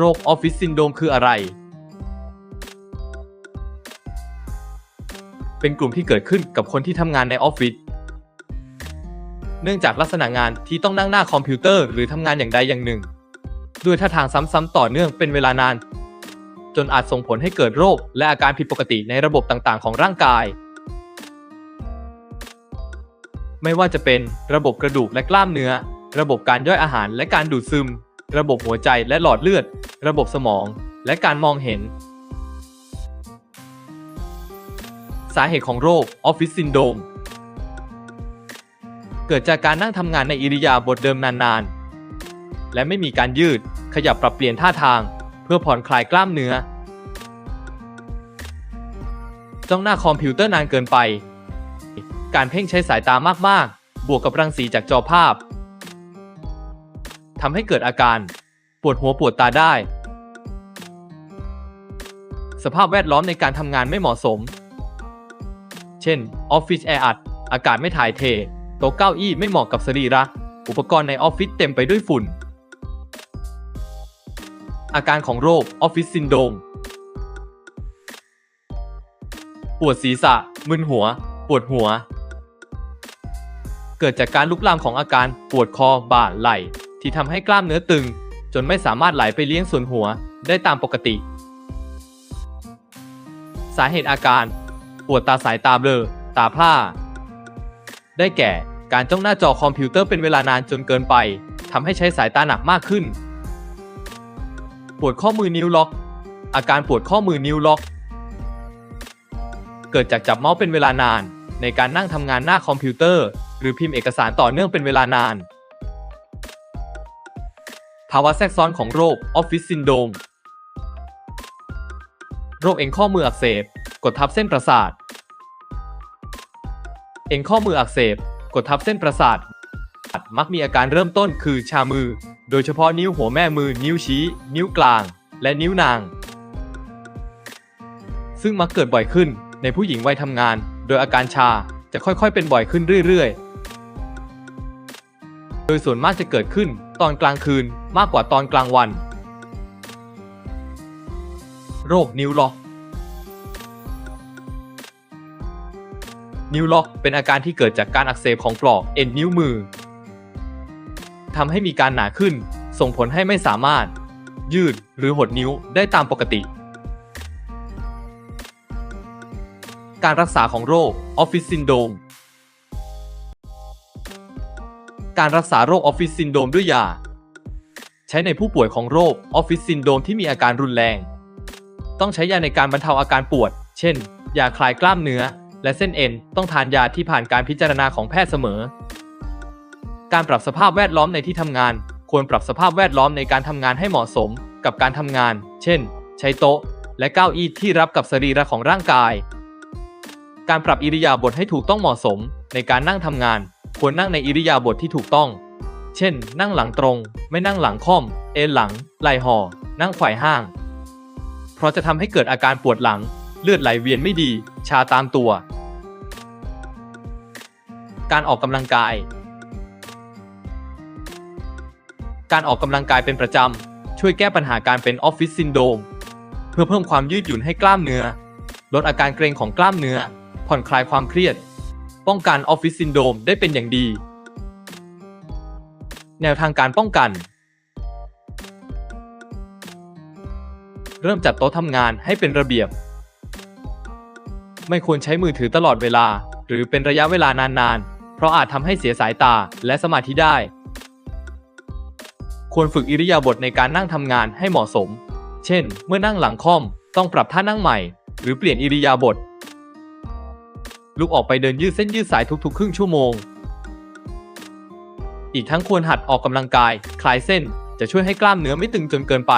โรคออฟฟิศซินโดมคืออะไร เป็นกลุ่มที่เกิดขึ้นกับคนที่ทำงานในออฟฟิศ เนื่องจากลักษณะงานที่ต้องนั่งหน้าคอมพิวเตอร์หรือทำงานอย่างใดอย่างหนึ่ง ด้วยท่าทางซ้ำๆต่อเนื่องเป็นเวลานาน จนอาจส่งผลให้เกิดโรคและอาการผิดปกติในระบบต่างๆ ของร่างกาย ไม่ว่าจะเป็นระบบกระดูกและกล้ามเนื้อ ระบบการย่อยอาหารและการดูดซึม ระบบหัวใจและหลอดเลือด ระบบสมอง และการมองเห็น สาเหตุของโรคออฟฟิศซินโดมเกิดจากการนั่งทำงานในอิริยาบถเดิมนานๆ และไม่มีการยืดขยับปรับเปลี่ยนท่าทาง เพื่อผ่อนคลายกล้ามเนื้อ จ้องหน้าคอมพิวเตอร์นานเกินไป การเพ่งใช้สายตามากๆ บวกกับรังสีจากจอภาพ ทำให้เกิดอาการ ปวดหัวปวดตาได้ สภาพแวดล้อมในการทำงานไม่เหมาะสม เช่น ออฟฟิศแออัด อากาศไม่ถ่ายเท โต๊ะเก้าอี้ไม่เหมาะกับสรีระ อุปกรณ์ในออฟฟิศเต็มไปด้วยฝุ่น อาการของโรคออฟฟิศซินโดมปวดศีรษะ มึนหัว ปวดหัว เกิดจากการลุกลามของอาการปวดคอบ่าไหล่ ที่ทำให้กล้ามเนื้อตึง จนไม่สามารถไหลไปเลี้ยงส่วนหัวได้ตามปกติ สาเหตุอาการ ปวดตาสายตาเบลอ ตาพร่า ได้แก่ การจ้องหน้าจอคอมพิวเตอร์เป็นเวลานานจนเกินไปทำให้ใช้สายตาหนักมากขึ้น ปวดข้อมือนิ้วล็อก อาการปวดข้อมือนิ้วล็อก เกิดจากจับเมาส์เป็นเวลานาน ในการนั่งทำงานหน้าคอมพิวเตอร์ หรือพิมพ์เอกสารต่อเนื่องเป็นเวลานาน ภาวะแทรกซ้อนของโรคออฟฟิศซินโดมโรคเอ็นข้อมืออักเสบ กดทับเส้นประสาท เอ็นข้อมืออักเสบ กดทับเส้นประสาท มักมีอาการเริ่มต้นคือชามือ โดยเฉพาะนิ้วหัวแม่มือ นิ้วชี้ นิ้วกลาง และนิ้วนาง ซึ่งมักเกิดบ่อยขึ้นในผู้หญิงวัยทำงาน โดยอาการชาจะค่อยๆ เป็นบ่อยขึ้นเรื่อยๆ โดยส่วนมากจะเกิดขึ้นตอนกลางคืนมากกว่าตอนกลางวัน โรคนิ้วล็อก นิ้วล็อกเป็นอาการที่เกิดจากการอักเสบของปลอกเอ็นนิ้วมือทำให้มีการหนาขึ้น ส่งผลให้ไม่สามารถ ยืดหรือหดนิ้วได้ตามปกติ การรักษาของโรคออฟฟิศซินโดม การรักษาโรคออฟฟิศซินโดมด้วยยา ใช้ในผู้ป่วยของโรคออฟฟิศซินโดมที่มีอาการรุนแรง ต้องใช้ยาในการบรรเทาอาการปวด เช่น ยาคลายกล้ามเนื้อ และเส้นเอ็น ต้องทานยาที่ผ่านการพิจารณาของแพทย์เสมอ การปรับสภาพแวดล้อมในที่ทำงาน ควรปรับสภาพแวดล้อมในการทำงานให้เหมาะสมกับการทำงาน เช่น ใช้โต๊ะ และเก้าอี้ที่รับกับสรีระของร่างกาย การปรับอิริยาบถให้ถูกต้องเหมาะสมในการนั่งทำงาน ควรนั่งในอิริยาบถที่ถูกต้อง เช่น นั่งหลังตรง ไม่นั่งหลังค่อม เอนหลัง ไหล่ห่อ นั่งไขว่ห้าง เพราะจะทำให้เกิดอาการปวดหลัง เลือดไหลเวียนไม่ดี ชาตามตัว การออกกำลังกาย การออกกำลังกายเป็นประจำ ช่วยแก้ปัญหาการเป็นออฟฟิศซินโดมเพื่อเพิ่มความยืดหยุ่นให้กล้ามเนื้อ ลดอาการเกร็งของกล้ามเนื้อ ผ่อนคลายความเครียด ป้องกันออฟฟิศซินโดรมได้เป็นอย่างดี แนวทางการป้องกัน เริ่มจัดโต๊ะทำงานให้เป็นระเบียบ ไม่ควรใช้มือถือตลอดเวลา หรือเป็นระยะเวลานานๆ เพราะอาจทำให้เสียสายตาและสมาธิได้ ควรฝึกอิริยาบถในการนั่งทำงานให้เหมาะสม เช่น เมื่อนั่งหลังค่อม ต้องปรับท่านั่งใหม่ หรือเปลี่ยนอิริยาบถ ลุกออกไปเดินยืดเส้นยืดสายทุกๆ ครึ่งชั่วโมง อีกทั้งควรหัดออกกำลังกาย คลายเส้น จะช่วยให้กล้ามเนื้อไม่ตึงจนเกินไป